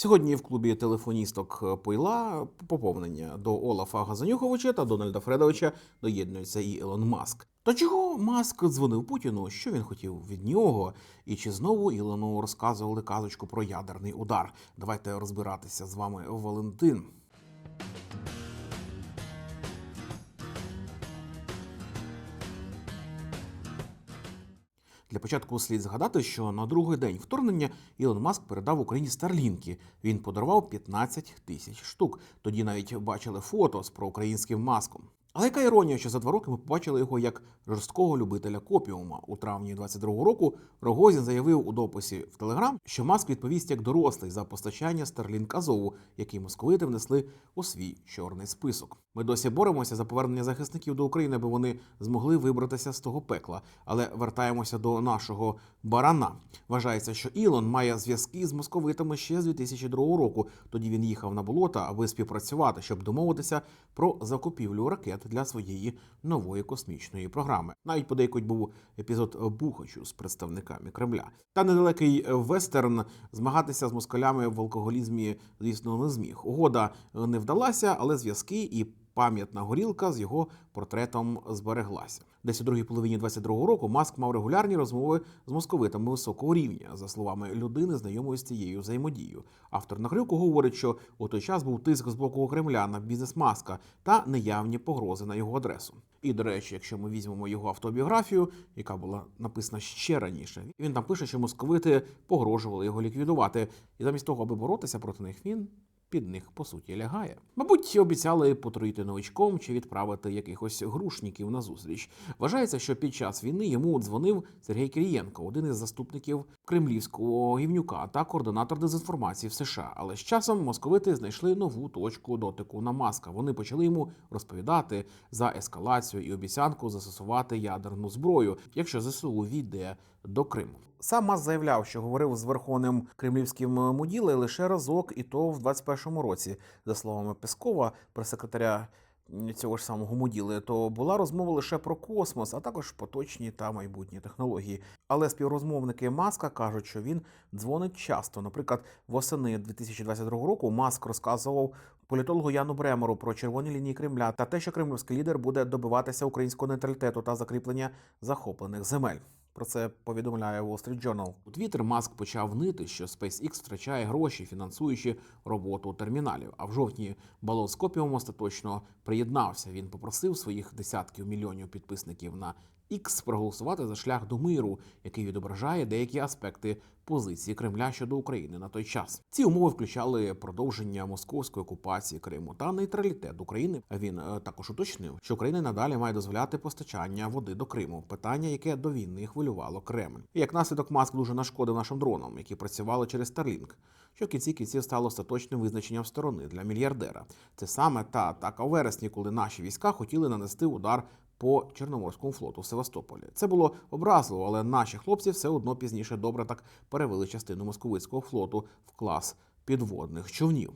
Сьогодні в клубі телефоністок Пойла поповнення до Олафа Газанюховича та Дональда Фредовича доєднується і Ілон Маск. То чого Маск дзвонив Путіну? Що він хотів від нього? І чи знову Ілону розказували казочку про ядерний удар? Давайте розбиратися з вами Валентин. Для початку слід згадати, що на другий день вторгнення Ілон Маск передав Україні старлінки. Він подарував 15 тисяч штук. Тоді навіть бачили фото з проукраїнським маском. Але яка іронія, що за два роки ми побачили його як жорсткого любителя копіума. У травні 22-го року Рогозін заявив у дописі в Телеграм, що Маск відповість як дорослий за постачання Starlink Азову, який московити внесли у свій чорний список. Ми досі боремося за повернення захисників до України, аби вони змогли вибратися з того пекла. Але вертаємося до нашого барана. Вважається, що Ілон має зв'язки з московитами ще з 2002 року. Тоді він їхав на болота, аби співпрацювати, щоб домовитися про закупівлю ракет для своєї нової космічної програми. Навіть подейкуть був епізод Бухачу з представниками Кремля. Та недалекий вестерн змагатися з москалями в алкоголізмі, звісно, не зміг. Угода не вдалася, але зв'язки і пам'ятна горілка з його портретом збереглася. Десь у другій половині 22-го року Маск мав регулярні розмови з московитами високого рівня, за словами людини, знайомої з цією взаємодією. Автор накрюку говорить, що у той час був тиск з боку Кремля на бізнес Маска та неявні погрози на його адресу. І до речі, якщо ми візьмемо його автобіографію, яка була написана ще раніше, він там пише, що московити погрожували його ліквідувати, і замість того, аби боротися проти них, він під них по суті лягає. Мабуть, обіцяли потруїти новичком чи відправити якихось грушників на зустріч. Вважається, що під час війни йому дзвонив Сергій Кирієнко, один із заступників кремлівського гівнюка та координатор дезінформації в США. Але з часом московити знайшли нову точку дотику на маска. Вони почали йому розповідати за ескалацію і обіцянку застосувати ядерну зброю, якщо ЗСУ війде до Криму. Сам Маск заявляв, що говорив з верховним кремлівським муділе лише разок, і то в 21-му році, за словами Пескова, прес-секретаря цього ж самого муділи, то була розмова лише про космос, а також поточні та майбутні технології. Але співрозмовники Маска кажуть, що він дзвонить часто. Наприклад, восени 2022 року Маск розказував політологу Яну Бремеру про червоні лінії Кремля та те, що кремлівський лідер буде добиватися українського нейтралітету та закріплення захоплених земель. Про це повідомляє Wall Street Journal. У Twitter Маск почав нити, що SpaceX втрачає гроші, фінансуючи роботу терміналів. А в жовтні балон з копіум остаточно приєднався. Він попросив своїх десятків мільйонів підписників на X проголосувати за шлях до миру, який відображає деякі аспекти позиції Кремля щодо України на той час. Ці умови включали продовження московської окупації Криму та нейтралітет України. Він е, також уточнив, що Україна надалі має дозволяти постачання води до Криму. Питання, яке до війни хвилювало Кремль. І як наслідок Маск дуже нашкодив нашим дронам, які працювали через Starlink, що в кінці кінців стало остаточним визначенням сторони для мільярдера. Це саме та атака у вересні, коли наші війська хотіли нанести удар по Чорноморському флоту в Севастополі. Це було образливо, але наші хлопці все одно пізніше добре так перевели частину московицького флоту в клас підводних човнів.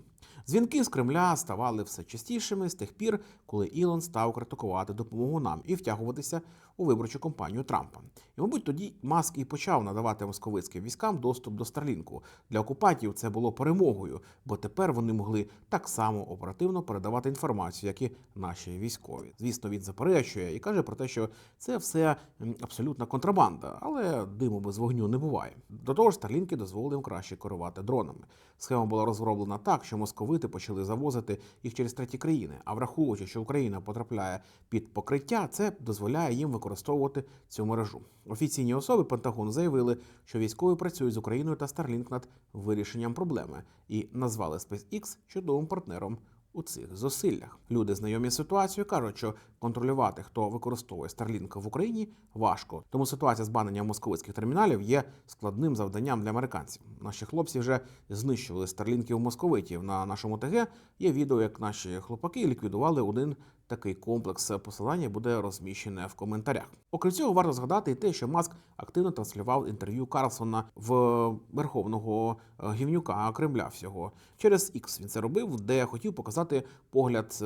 Дзвінки з Кремля ставали все частішими з тих пір, коли Ілон став критикувати допомогу нам і втягуватися у виборчу кампанію Трампа. І, мабуть, тоді Маск і почав надавати московицьким військам доступ до Старлінку. Для окупантів це було перемогою, бо тепер вони могли так само оперативно передавати інформацію, як і наші військові. Звісно, він заперечує і каже про те, що це все абсолютна контрабанда, але диму без вогню не буває. До того ж, Старлінки дозволили їм краще керувати дронами. Схема була розроблена так, що московити почали завозити їх через треті країни. А враховуючи, що Україна потрапляє під покриття, це дозволяє їм використовувати цю мережу. Офіційні особи Пентагону заявили, що військові працюють з Україною та Starlink над вирішенням проблеми і назвали SpaceX чудовим партнером у цих зусиллях. Люди, знайомі з ситуацією, кажуть, що контролювати, хто використовує Starlink в Україні, важко. Тому ситуація з баненням московицьких терміналів є складним завданням для американців. Наші хлопці вже знищували старлінків московитів. На нашому ТГ є відео, як наші хлопаки ліквідували один такий комплекс. Посилання буде розміщене в коментарях. Окрім цього, варто згадати і те, що Маск активно транслював інтерв'ю Карлсона в верховного е, гівнюка Кремля всього через X Він це робив, де хотів показати погляд.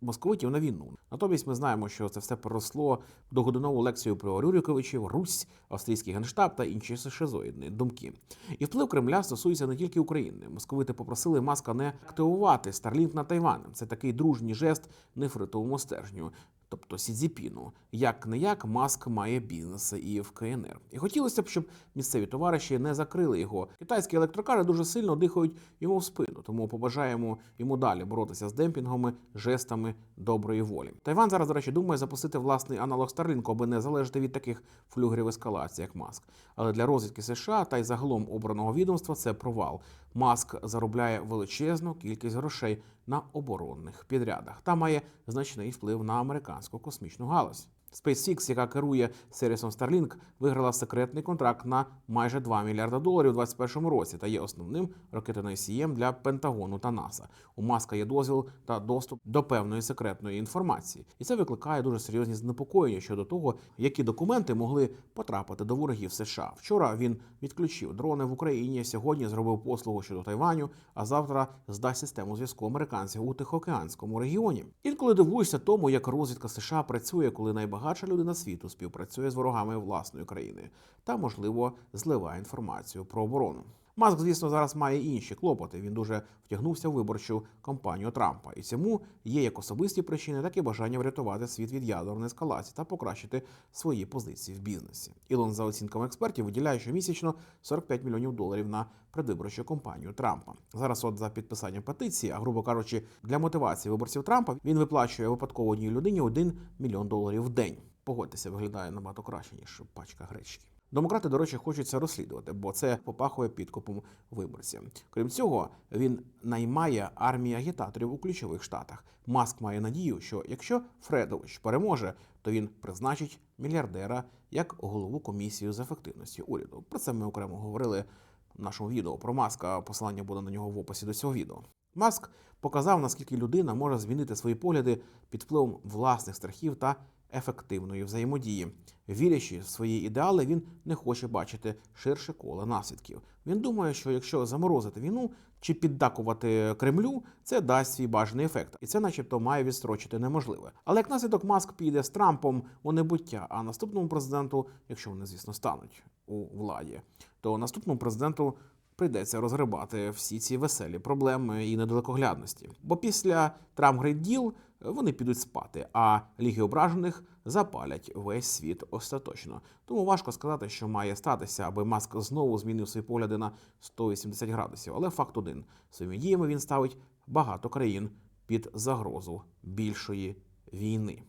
Московитів на війну. Натомість ми знаємо, що це все переросло в догодиннову лекцію про Рюриковичів, Русь, австрійський генштаб та інші шизоїдні думки. І вплив Кремля стосується не тільки України. Московити попросили Маска не активувати Старлінг на Тайван. Це такий дружній жест нефритовому стержню. Тобто Сідзіпіну, як не як Маск має бізнеси і в КНР. І хотілося б, щоб місцеві товариші не закрили його. Китайські електрокари дуже сильно дихають йому в спину, тому побажаємо йому далі боротися з демпінгами, жестами доброї волі. Тайван зараз, до речі, думає запустити власний аналог Старлінку, аби не залежати від таких флюгерів ескалації, як Маск. Але для розвідки США та й загалом обраного відомства це провал. Маск заробляє величезну кількість грошей на оборонних підрядах та має значний вплив на американську космічну галузь. SpaceX, яка керує сервісом Starlink, виграла секретний контракт на майже 2 мільярда доларів у 2021 році та є основним ракетоносієм для Пентагону та НАСА. У Маска є дозвіл та доступ до певної секретної інформації, і це викликає дуже серйозні занепокоєння щодо того, які документи могли потрапити до ворогів США. Вчора він відключив дрони в Україні. Сьогодні зробив послугу щодо Тайваню, а завтра здасть систему зв'язку американців у Тихоокеанському регіоні. Інколи дивуєшся тому, як розвідка США працює, коли найбагатша людина світу співпрацює з ворогами власної країни та, можливо, зливає інформацію про оборону. Маск, звісно, зараз має інші клопоти. Він дуже втягнувся в виборчу кампанію Трампа, і цьому є як особисті причини, так і бажання врятувати світ від ядерної ескалації та покращити свої позиції в бізнесі. Ілон, за оцінками експертів, виділяє щомісячно 45 мільйонів доларів на предвиборчу кампанію Трампа. Зараз, от за підписанням петиції, а грубо кажучи, для мотивації виборців Трампа він виплачує випадково одній людині 1 мільйон доларів в день. Погодьтеся, виглядає набагато краще ніж пачка гречки. Демократи, до речі, хочуть це розслідувати, бо це попахує підкупом виборців. Крім цього, він наймає армію агітаторів у ключових штатах. Маск має надію, що якщо Фредович переможе, то він призначить мільярдера як голову комісії з ефективності уряду. Про це ми окремо говорили в нашому відео про Маска. Посилання буде на нього в описі до цього відео. Маск показав, наскільки людина може змінити свої погляди під впливом власних страхів та ефективної взаємодії. Вірячи в свої ідеали, він не хоче бачити ширше коло наслідків. Він думає, що якщо заморозити війну чи піддакувати Кремлю, це дасть свій бажаний ефект, і це, начебто, має відстрочити неможливе. Але як наслідок Маск піде з Трампом у небуття, а наступному президенту, якщо вони, звісно, стануть у владі, то наступному президенту прийдеться розгребати всі ці веселі проблеми і недалекоглядності. Бо після Трамп Грейт Діл вони підуть спати, а ліги ображених запалять весь світ остаточно. Тому важко сказати, що має статися, аби Маск знову змінив свої погляди на 180 градусів. Але факт один: своїми діями він ставить багато країн під загрозу більшої війни.